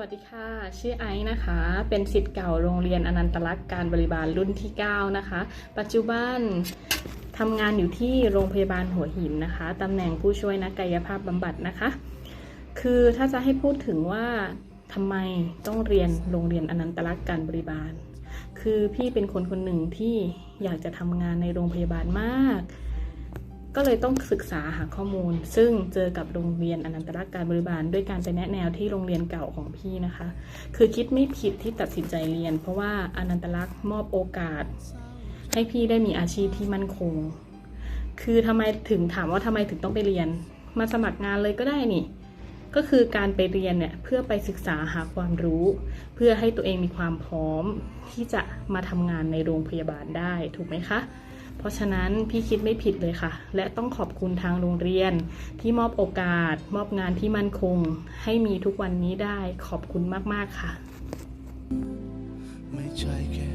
วัสดีค่ะ ชื่อไอซ์นะคะ เป็นสิทธิ์เก่าโรงเรียนอนันตลักษณ์การบริบาลรุ่นที่ 9 นะคะ ปัจจุบันทำงานอยู่ที่โรงพยาบาลหัวหินนะคะตำแหน่งผู้ช่วยนักกายภาพบำบัดนะคะ คือถ้าจะให้พูดถึงว่าทำไมต้องเรียนโรงเรียนอนันตลักษณ์การบริบาล คือพี่เป็นคนคนหนึ่งที่อยากจะทำงานในโรงพยาบาลมาก ก็เลยต้องศึกษาหาข้อมูล ซึ่งเจอกับโรงเรียนอนันตรักษณ์การบริบาล ด้วยการไปแนะแนวที่โรงเรียนเก่าของพี่นะคะ คือคิดไม่ผิดที่ตัดสินใจเรียน เพราะว่าอนันตรักษณ์มอบโอกาส ให้พี่ได้มีอาชีพที่มั่นคง คือทำไมถึงถามว่าทำไมถึงต้องไปเรียน มาสมัครงานเลยก็ได้นี่ ก็คือการไปเรียนเนี่ยเพื่อไปศึกษาหาความรู้ เพื่อให้ตัวเองมีความพร้อมที่จะมาทำงานในโรงพยาบาลได้ถูกไหมคะ เพราะฉะนั้นพี่คิดไม่ผิดเลยค่ะ และต้องขอบคุณทางโรงเรียน ที่มอบโอกาส มอบงานที่มั่นคง ให้มีทุกวันนี้ได้ขอบคุณมาก ๆ ค่ะ ไม่ใช่แค่